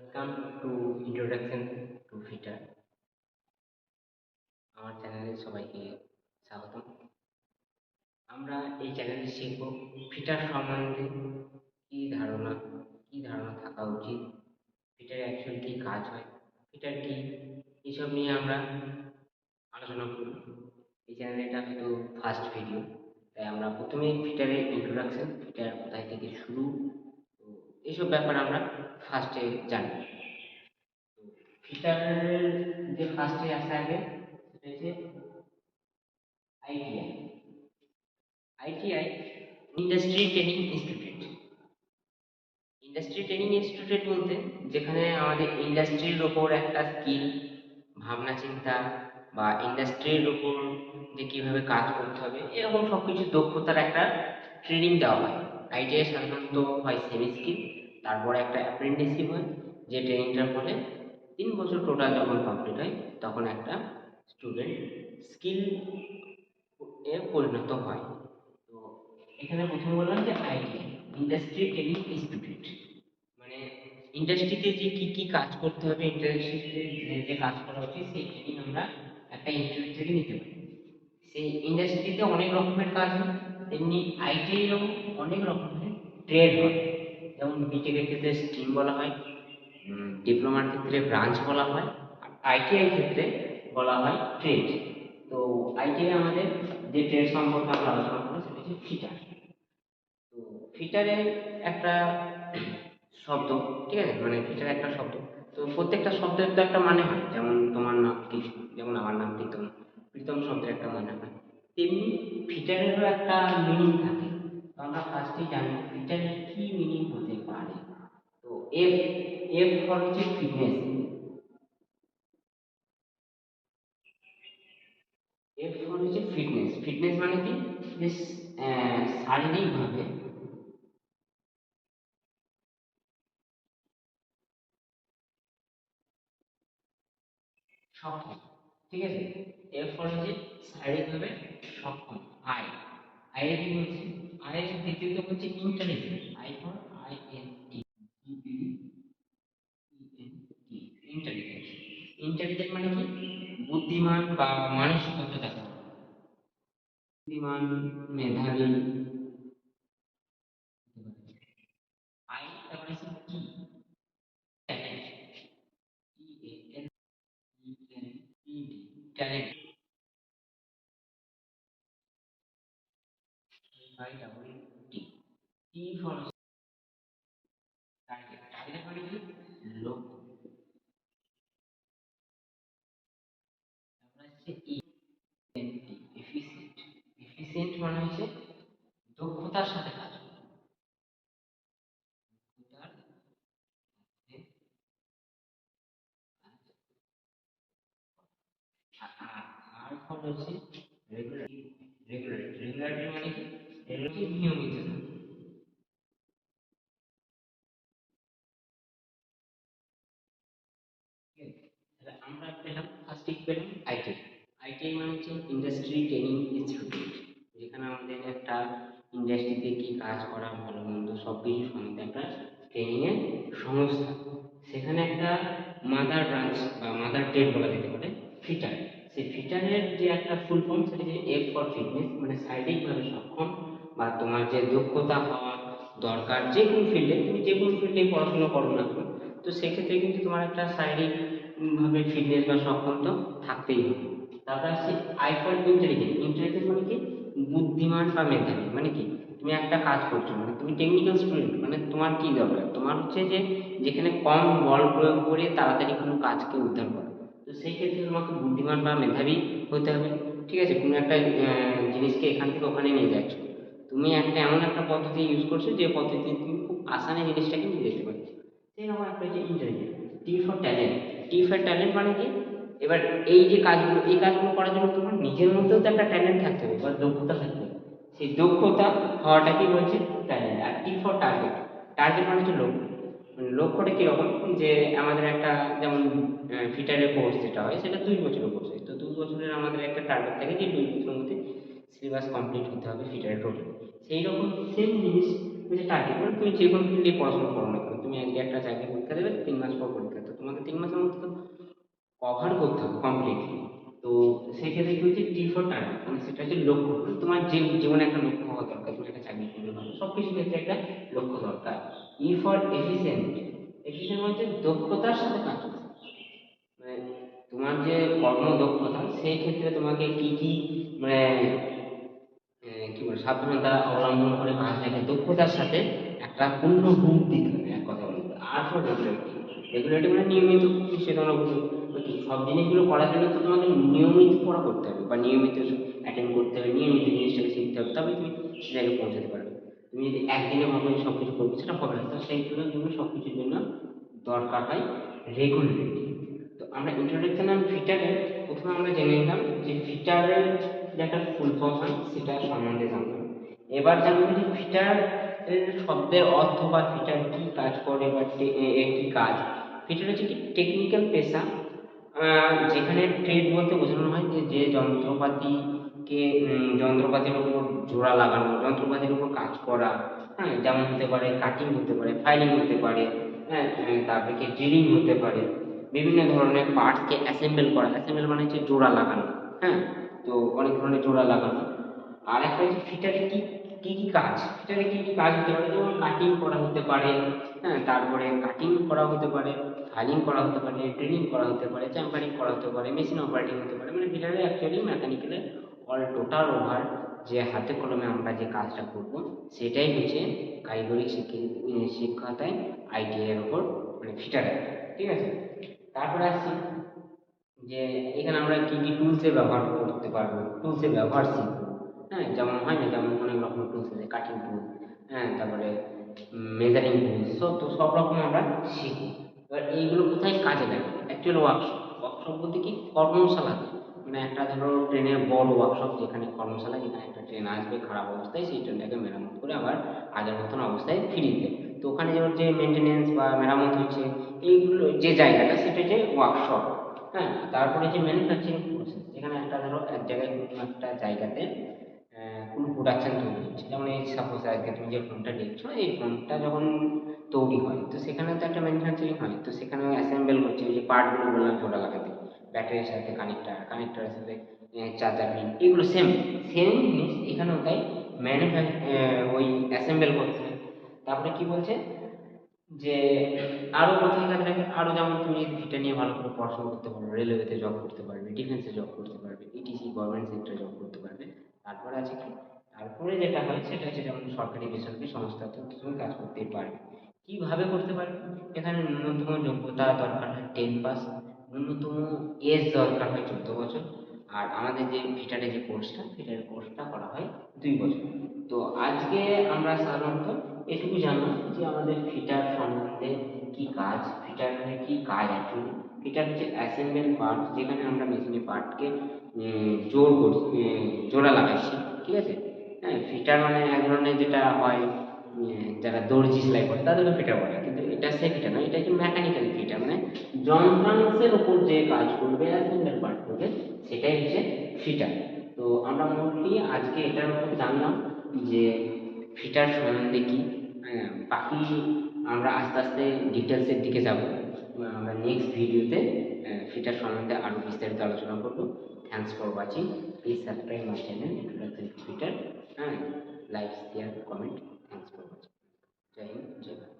Welcome to Introduction to Fitter আমার চ্যানেলে সবাইকে স্বাগতম। আমরা এই চ্যানেলে শিখব ফিটার সম্বন্ধে কী ধারণা কী ধারণা থাকা উচিত ফিটারে অ্যাকচুয়ালি কী কাজ হয় ফিটার কী, এসব নিয়ে আমরা আলোচনা করব। এই চ্যানেলে এটা হয়তো ফার্স্ট ভিডিও তাই আমরা প্রথমে ফিটারের ইন্ট্রোডাকশন ফিটার কোথায় থেকে শুরু তো এইসব ব্যাপার আমরা ফার্স্টে জানি। ফিটারের যে ফার্স্টে আসে আগে, সেটা হচ্ছে ITI ITI industry training institute industry training institute বলতে যেখানে আমাদের ইন্ডাস্ট্রির ওপর একটা স্কিল ভাবনা চিন্তা বা ইন্ডাস্ট্রির ওপর যে কীভাবে কাজ করতে হবে, এরকম সব কিছু দক্ষতার একটা ট্রেনিং দেওয়া হয়। আইটিআই সাধারণত হয় সেমি স্কিল তারপরে একটা অ্যাপ্রেন্টিসশিপ হয়, যে ট্রেনিংটার ফলে তিন বছর টোটাল যখন কমপ্লিট হয়, তখন একটা স্টুডেন্ট স্কিল এ পরিণত হয়। তো এখানে প্রথম বললাম যে আইটি ইন্ডাস্ট্রি ট্রেনিং ইনস্টিটিউট মানে ইন্ডাস্ট্রিতে যে কি কি কাজ করতে হবে ইন্ডাস্ট্রিতে যে যে কাজ করা উচিত, সেই ট্রেনিং আমরা একটা ইনস্টিটিউট থেকে নিতে পারি। সেই ইন্ডাস্ট্রিতে অনেক রকমের কাজ হয়, তেমনি আইটিআইও অনেক রকমের ট্রেড হয়। যেমন বিটেকের ক্ষেত্রে স্ট্রিম বলা হয় ডিপ্লোমার ক্ষেত্রে ব্রাঞ্চ বলা হয় আইটিআই ক্ষেত্রে বলা হয় ট্রেড তো আইটিআই আমাদের যে ট্রেড সম্পর্কে আমরা আলোচনা করব সেটা হচ্ছে ফিটার তো ফিটারের একটা শব্দ, ঠিক আছে? মানে ফিটার একটা শব্দ। তো প্রত্যেকটা শব্দের তো একটা মানে হয়, যেমন তোমার নাম কিছু যেমন আমার নাম প্রীতম প্রীতম শব্দের একটা মানে হয়। তেমনি ফিটারেরও একটা মিনিং থাকে। আমরা ফার্স্টেই জানি ফিটারের কি মিনিং হতে পারে তো এফ এফ হচ্ছে ফিটনেস এফ হচ্ছে ফিটনেস ফিটনেস মানে কি? শারীরিকভাবে সক্ষম। ঠিক আছে? এর ফলে যে শারীরিকভাবে সক্ষম। আই আই এর কি আই এর হচ্ছে intelligent I for I N T intelligent intelligent মানে কি? বুদ্ধিমান বা মানসিকতা বুদ্ধিমান মেধাবী। টি ট্যালেন্ট টার্গেট টার্গেট মানে কি লক্ষ্য তারপরে হচ্ছে এফিসিয়েন্ট এফিসিয়েন্ট মানে হচ্ছে দক্ষতার সাথে কাজ আর হচ্ছে রেগুলার রেগুলার রেগুলারিটি মানে কি? নিয়মিত তাহলে আমরা পেলাম ফার্স্ট উইক পেলাম আইটি আইটিআই মানে হচ্ছে ইন্ডাস্ট্রি ট্রেনিং ইনস্টিটিউট যেখানে আমাদের একটা ইন্ডাস্ট্রিতে কি কাজ করা ভালো মন্দ সব কিছু সম্বন্ধে একটা ট্রেনিংয়ের সংস্থা। সেখানে একটা মাদার ব্রাঞ্চ বা মাদার ট্রেড বলা যেতে পারে ফিটার সেই ফিটারের যে একটা ফুল ফর্ম সেটা যে এফ ফর ফিটনেস মানে শারীরিকভাবে সক্ষম বা তোমার যে দক্ষতা হওয়া দরকার যে কোনো ফিল্ডে তুমি যে কোনো ফিল্ডে পড়াশোনা করো না তো সেক্ষেত্রে কিন্তু তোমার একটা শারীরিকভাবে ফিটনেস বা সক্ষম তো থাকতেই হবে। তারপর আসছে আই ফর ইন্টেলিজেন্ট মানে কি? বুদ্ধিমান বা মেধাবী। মানে কি? তুমি একটা কাজ করছ মানে তুমি টেকনিক্যাল স্টুডেন্ট মানে তোমার কি দরকার? তোমার হচ্ছে যে যেখানে কম বল প্রয়োগ করে তাড়াতাড়ি কোনো কাজকে উদ্ধার করা। তো সেই ক্ষেত্রে তোমাকে বুদ্ধিমান বা মেধাবী হতে হবে। ঠিক আছে? কোনো একটা জিনিসকে এখান থেকে ওখানে নিয়ে যাচ্ছ। তুমি একটা এমন একটা পদ্ধতি ইউজ করছ যে পদ্ধতি তুমি খুব আসানে জিনিসটাকে নিয়ে যেতে পারছ সেরকম একটা হচ্ছে intelligent T for talent T for talent মানে কি? এবার এই যে কাজগুলো, এই কাজগুলো করার জন্য তোমার নিজের মধ্যেও তো একটা ট্যালেন্ট থাকতে হবে বা দক্ষতা থাকতে হবে। সেই দক্ষতা হওয়াটা কি বলছে ট্যালেন্ট আর টি ফর টার্গেট টার্গেট মানে হচ্ছে লক্ষ্য। মানে লক্ষ্যটা কীরকম? যে আমাদের একটা যেমন ফিটারের কোর্স যেটা হয়, সেটা দুই বছরের কোর্স হয়। তো দুই বছরের আমাদের একটা টার্গেট থাকে যে দুই বছরের মধ্যে সিলেবাস কমপ্লিট হতে হবে ফিটারের টোটাল সেই রকম সেম জিনিস যে টার্গেট মানে তুমি যে কোনো ফিল্ডে পড়াশোনা করো না তুমি আজকে একটা চাকরি পরীক্ষা দেবে, তিন মাস পর পরীক্ষা। তো তোমাকে তিন মাসের মধ্যে তো কভার করতে হবে কমপ্লিটলি তো সেক্ষেত্রে কি হচ্ছে টি ফর টার্গেট মানে সেটা হচ্ছে লক্ষ্য। মানে তোমার যে জীবনে একটা লক্ষ্য হওয়া দরকার, তুমি একটা চাকরি করতে পারো সব কিছু ক্ষেত্রে একটা লক্ষ্য দরকার। ই ফর এফিসিয়েন্ট এফিসিয়েন্ট মানে দক্ষতার সাথে কাজ মানে তোমার যে কর্মদক্ষতা, সেই ক্ষেত্রে তোমাকে কি কি মানে কি বলে, সাবধানতা অবলম্বন করে কাজটাকে দক্ষতার সাথে একটা পূর্ণ রূপ দিতে হবে, এক কথা বলতে আর ফর রেগুলারিটি মানে নিয়মিত সে তোমরা কি? সব জিনিসগুলো করার জন্য তো তোমাকে নিয়মিত পড়া করতে হবে বা নিয়মিত অ্যাটেন্ড করতে হবে, নিয়মিত জিনিসটাকে শিখতে হবে তবে তুমি সে জায়গায় পৌঁছাতে পারবে। তুমি যদি একদিনে ভাবে সব কিছু করবে, সেটা হবে না। তো সেই জন্য সব কিছুর জন্য দরকার হয় রেগুলারিটি তো আমরা ইন্ট্রোডাকশন অ্যান্ড ফিটারের প্রথমে আমরা জেনে নিলাম যে ফিটারের যে একটা ফুল ফর্ম হয়, সেটা সম্বন্ধে জানলাম এবার জানব যে ফিটার শব্দের অর্থ বা ফিটার কি কাজ করে বা এর কি কাজ? ফিটার হচ্ছে কি টেকনিক্যাল পেশা যেখানে ট্রেড বলতে বোঝানো হয় যে যে যন্ত্রপাতিকে যন্ত্রপাতির উপর জোড়া লাগানো, যন্ত্রপাতির উপর কাজ করা হ্যাঁ যেমন হতে পারে কাটিং হতে পারে ফাইলিং হতে পারে হ্যাঁ তারপরে কি ড্রিলিং হতে পারে, বিভিন্ন ধরনের পার্টসকে অ্যাসেম্বল করা অ্যাসেম্বল মানে হচ্ছে জোড়া লাগানো হ্যাঁ তো অনেক ধরনের জোড়া লাগানো। আর একটা হচ্ছে ফিটারে কি? কি কি কাজ? ফিটারে কি কি কাজ হতে পারে? যেমন কাটিং করা হতে পারে হ্যাঁ তারপরে কাটিং করা হতে পারে ফাইলিং করা হতে পারে ড্রিলিং করা হতে পারে চ্যাম্পারিং করা হতে পারে মেশিন অপারেটিং হতে পারে। মানে ফিটারে অ্যাকচুয়ালি মেকানিক্যালে অল টোটাল ওভার যে হাতে কলমে আমরা যে কাজটা করব, সেটাই হচ্ছে কারিগরি শিক্ষি শিক্ষাতায় এর উপর মানে ফিটারে ঠিক আছে? তারপরে আসছি যে এখানে আমরা কি কি টুলসের ব্যবহার করতে পারব টুলসের ব্যবহার শিখব। হ্যাঁ যেমন হয় না যেমন অনেক রকম টুলস আছে কাটিং টুল হ্যাঁ তারপরে মেজারিং টুলস সব তো সব রকম আমরা শিখি। এবার এইগুলো কোথায় কাজে লাগে? অ্যাকচুয়াল ওয়ার্কশপ ওয়ার্কশপ বলতে কি? কর্মশালাতে মানে একটা ধরো ট্রেনের বড় ওয়ার্কশপ যেখানে কর্মশালা, যেখানে একটা ট্রেন আসবে খারাপ অবস্থায়, সেই ট্রেনটাকে মেরামত করে আবার আগের মতন অবস্থায় ফিরিয়ে দেবে। তো ওখানে যেমন যে মেনটেনেন্স বা মেরামত হচ্ছে, এইগুলো যে জায়গাটা, সেটা যে ওয়ার্কশপ হ্যাঁ তারপরে যে ম্যানুফ্যাকচারিং প্রসেস যেখানে একটা ধরো এক জায়গায় কোনো একটা জায়গাতে কোনো প্রোডাকশন তৈরি হচ্ছে। যেমন এই সাপোজ আজকে তুমি যে ফোনটা দেখছ, এই ফোনটা যখন তৈরি হয়, তো সেখানে তো একটা ম্যানুফ্যাকচারিং হয়, তো সেখানে অ্যাসেম্বল করছে ওই যে পার্টগুলো বললাম জোড়া লাগাতে ব্যাটারির সাথে কানেক্টার কানেক্টারের সাথে চার্জার পিন এগুলো সেম সেম জিনিস, এখানেও তাই ম্যানুফ্যাক ওই অ্যাসেম্বল করতে হয় তারপরে কি বলছে? যে আরও কোথায় কাজে লাগে আরও যেমন তুমি যদি এটা নিয়ে ভালো করে পড়াশোনা করতে পারবে রেলওয়েতে জব করতে পারবে ডিফেন্সে জব করতে পারবে ইটিসি গভর্নমেন্ট সেক্টরে জব করতে পারবে। তারপরে আছে কি? তারপরে যেটা হয়, সেটা হচ্ছে যেমন সরকারি বেসরকারি সংস্থাতে তুমি কাজ করতেই পারবে। কীভাবে করতে পারবে? এখানে ন্যূনতম যোগ্যতা দরকার হয় টেন পাস ন্যূনতম এজ দরকার হয় চোদ্দ বছর। আর আমাদের যে ফিটারে যে কোর্সটা ফিটারের কোর্সটা করা হয় দুই বছর। তো আজকে আমরা সাধারণত এটুকু জানলাম যে আমাদের ফিটার সম্বন্ধে কি কাজ ফিটারের কি কাজ অ্যাকচুয়ালি ফিটার হচ্ছে অ্যাসেম্বল পার্ট যেখানে আমরা মেশিনের পার্টকে জোর করছি জোড়া লাগাচ্ছি ঠিক আছে? হ্যাঁ ফিটার মানে এক ধরনের যেটা হয় যারা দর্জি সেলাই করে তাদেরকে ফিটার বলে কিন্তু এটা সে ফিটার নয় এটা হচ্ছে মেকানিক্যাল ফিটার মানে যন্ত্রাংশের উপর যে কাজ করবে অ্যাসেম্বল পার্ট করবে সেটাই হচ্ছে ফিটার। তো আমরা মোটামুটি আজকে এটার উপর জানলাম যে ফিটার সম্বন্ধে কি হ্যাঁ, বাকি আমরা আস্তে আস্তে ডিটেলসের দিকে যাব। আমরা নেক্সট ভিডিওতে ফিটার সম্বন্ধে আরও বিস্তারিত আলোচনা করব। Thanks for watching please subscribe my channel fitter হ্যাঁ like share comment thanks for watching Jai Hind Joy.